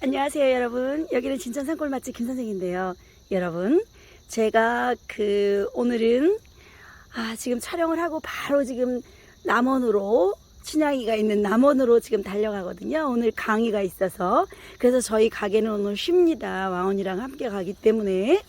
안녕하세요, 여러분. 여기는 진천 산골 맛집 김선생인데요. 여러분, 제가 그 오늘은 아, 지금 촬영을 하고 바로 지금 남원으로 춘향이가 있는 남원으로 지금 달려가거든요. 오늘 강의가 있어서 그래서 저희 가게는 오늘 쉽니다. 왕언이랑 함께 가기 때문에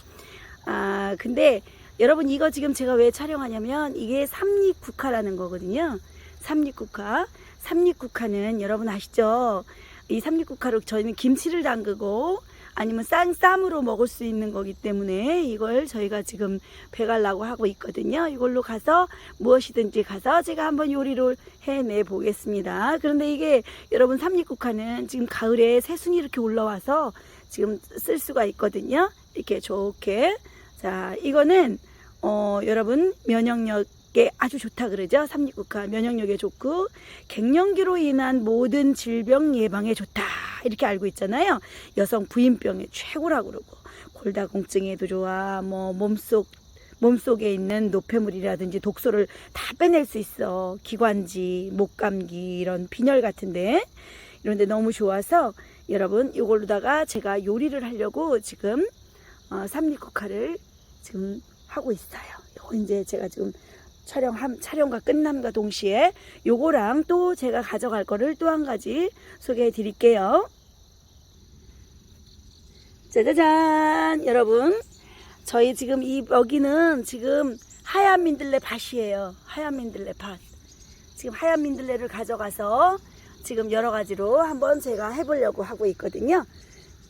아 근데 여러분 이거 지금 제가 왜 촬영하냐면 이게 삼립국화라는 거거든요. 삼립국화. 삼립국화는 여러분 아시죠? 이 삼립국화로 저희는 김치를 담그고 아니면 쌈, 쌈으로 먹을 수 있는 거기 때문에 이걸 저희가 지금 배가려고 하고 있거든요. 이걸로 가서 무엇이든지 가서 제가 한번 요리를 해내 보겠습니다. 그런데 이게 여러분 삼립국화는 지금 가을에 새순이 이렇게 올라와서 지금 쓸 수가 있거든요. 이렇게 좋게. 자, 이거는 어, 여러분 면역력 에 아주 좋다 그러죠. 삼립국화 면역력에 좋고 갱년기로 인한 모든 질병 예방에 좋다 이렇게 알고 있잖아요. 여성 부인병에 최고라고 그러고 골다공증에도 좋아. 뭐 몸속 몸속에 있는 노폐물이라든지 독소를 다 빼낼 수 있어. 기관지, 목감기 이런 빈혈 같은데 이런데 너무 좋아서 여러분 이걸로다가 제가 요리를 하려고 지금 어, 삼립국화를 지금 하고 있어요. 요거 이제 제가 지금 촬영함 촬영과 끝남과 동시에 요거랑 또 제가 가져갈 거를 또 한 가지 소개해 드릴게요. 짜자잔 여러분 저희 지금 이 여기는 지금 하얀 민들레 밭이에요. 하얀 민들레 밭. 지금 하얀 민들레를 가져가서 지금 여러 가지로 한번 제가 해보려고 하고 있거든요.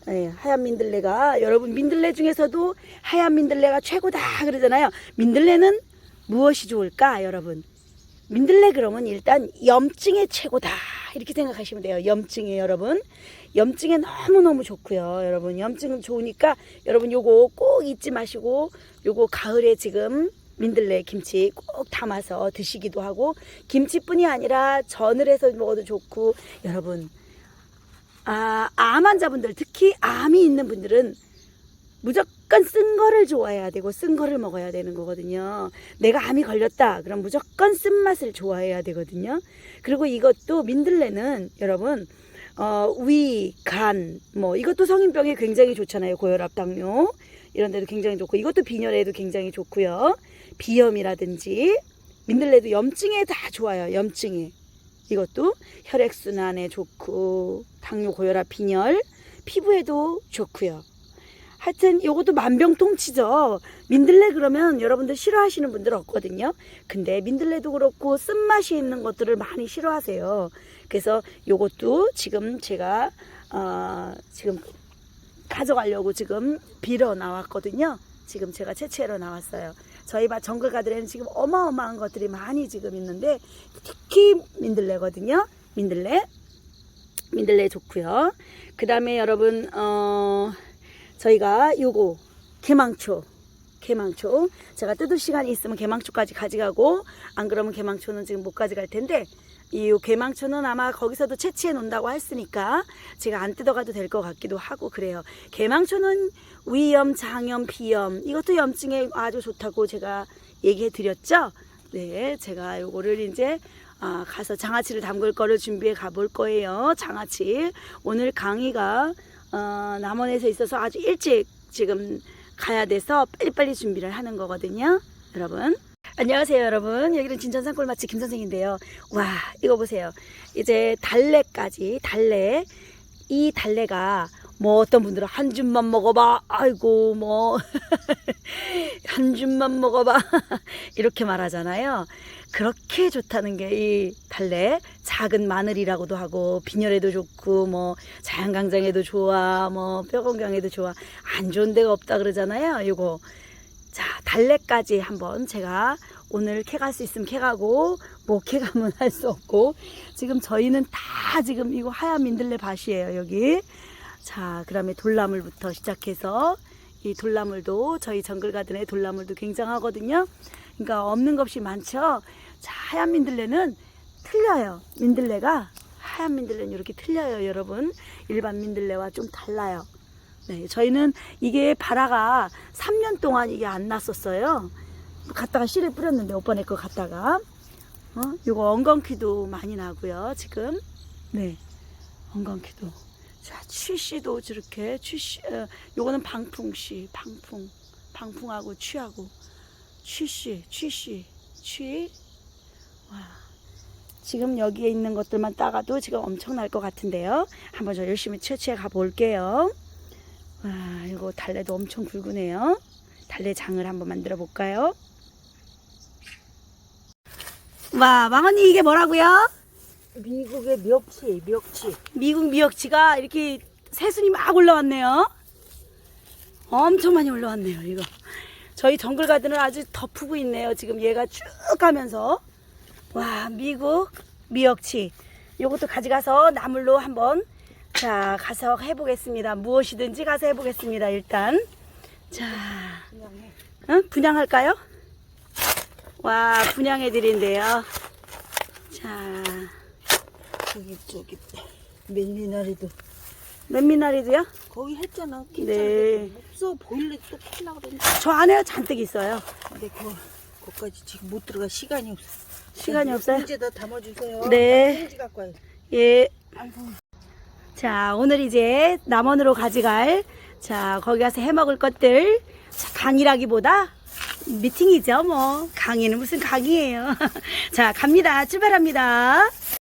예, 하얀 민들레가 여러분 민들레 중에서도 하얀 민들레가 최고다 그러잖아요. 민들레는 무엇이 좋을까 여러분? 민들레 그러면 일단 염증에 최고다 이렇게 생각하시면 돼요. 염증에 여러분 염증에 너무 너무 좋고요. 여러분 염증은 좋으니까 여러분 요거 꼭 잊지 마시고 요거 가을에 지금 민들레 김치 꼭 담아서 드시기도 하고 김치뿐이 아니라 전을 해서 먹어도 좋고 여러분 아, 암 환자분들 특히 암이 있는 분들은 무조건 쓴 거를 좋아해야 되고 쓴 거를 먹어야 되는 거거든요. 내가 암이 걸렸다. 그럼 무조건 쓴 맛을 좋아해야 되거든요. 그리고 이것도 민들레는 여러분 어, 위, 간, 뭐 이것도 성인병에 굉장히 좋잖아요. 고혈압, 당뇨 이런 데도 굉장히 좋고 이것도 빈혈에도 굉장히 좋고요. 비염이라든지 민들레도 염증에 다 좋아요. 염증에. 이것도 혈액순환에 좋고 당뇨, 고혈압, 빈혈, 피부에도 좋고요. 하여튼 요것도 만병통치죠. 민들레 그러면 여러분들 싫어하시는 분들 없거든요. 근데 민들레도 그렇고 쓴맛이 있는 것들을 많이 싫어하세요. 그래서 요것도 지금 제가 어, 지금 가져가려고 지금 빌어 나왔거든요. 지금 제가 채취하러 나왔어요. 저희 밭 정글 가들에는 지금 어마어마한 것들이 많이 지금 있는데 특히 민들레거든요. 민들레. 민들레 좋고요. 그 다음에 여러분 어 저희가 요거 개망초 개망초 제가 뜯을 시간이 있으면 개망초까지 가져가고 안 그러면 개망초는 지금 못 가져갈 텐데 이 개망초는 아마 거기서도 채취해 놓는다고 했으니까 제가 안 뜯어가도 될 것 같기도 하고 그래요. 개망초는 위염, 장염, 비염 이것도 염증에 아주 좋다고 제가 얘기해 드렸죠. 네, 제가 요거를 이제 아, 가서 장아찌를 담글 거를 준비해 가볼 거예요. 장아찌 오늘 강의가 어, 남원에서 있어서 아주 일찍 지금 가야 돼서 빨리빨리 준비를 하는 거거든요. 여러분. 안녕하세요, 여러분. 여기는 진천 산골 맛집 김선생인데요. 와, 이거 보세요. 이제 달래까지, 달래. 이 달래가 뭐 어떤 분들은 한 줌만 먹어봐. 아이고, 뭐. 한 줌만 먹어봐. 이렇게 말하잖아요. 그렇게 좋다는 게 이 달래 작은 마늘이라고도 하고 빈혈에도 좋고 뭐 자연강장에도 좋아 뭐 뼈 건강에도 좋아 안 좋은 데가 없다 그러잖아요 요거 자 달래까지 한번 제가 오늘 캐갈 수 있으면 캐가고 못 캐가면 할 수 없고 지금 저희는 다 지금 이거 하얀 민들레 밭이에요 여기 자 그 다음에 돌나물부터 시작해서 이 돌나물도 저희 정글 가든의 돌나물도 굉장하거든요. 그러니까 없는 것이 많죠. 자, 하얀 민들레는 틀려요. 민들레가 하얀 민들레는 이렇게 틀려요, 여러분. 일반 민들레와 좀 달라요. 네, 저희는 이게 바라가 3년 동안 이게 안 났었어요. 갖다가 씨를 뿌렸는데 오빠네 거 갖다가 어? 이거 엉겅퀴도 많이 나고요, 지금. 네. 엉겅퀴도. 자, 취씨도 저렇게 취씨, 어, 요거는 방풍씨, 방풍, 방풍하고 취하고 취씨, 취씨, 취. 와, 지금 여기에 있는 것들만 따가도 지금 엄청날 것 같은데요. 한번 저 열심히 채취해 가 볼게요. 와, 이거 달래도 엄청 굵으네요. 달래장을 한번 만들어 볼까요? 와, 망언니 이게 뭐라고요? 미국의 멱치, 멱치. 미국 미역치가 이렇게 새순이 막 올라왔네요. 엄청 많이 올라왔네요, 이거. 저희 정글 가든을 아주 덮고 있네요. 지금 얘가 쭉 가면서. 와, 미국 미역치. 요것도 가져가서 나물로 한번 자, 가서 해보겠습니다. 무엇이든지 가서 해보겠습니다, 일단. 자, 응? 분양할까요? 와, 분양해드린대요. 자, 저기 저기 맨미나리도 몇 미나리도요? 거기 했잖아. 네. 없어 보일래 또 팔라 그랬는데. 저 안에요 잔뜩 있어요. 근데 거 거기까지 지금 못 들어가 시간이 없어. 시간이 없어요? 이제다 담아주세요. 네. 생지 갖고 와요. 예. 아이고. 자, 오늘 이제 남원으로 가져갈, 자, 거기 가서 해 먹을 것들, 자, 강의라기보다 미팅이죠, 뭐. 강의는 무슨 강의예요. 자, 갑니다. 출발합니다.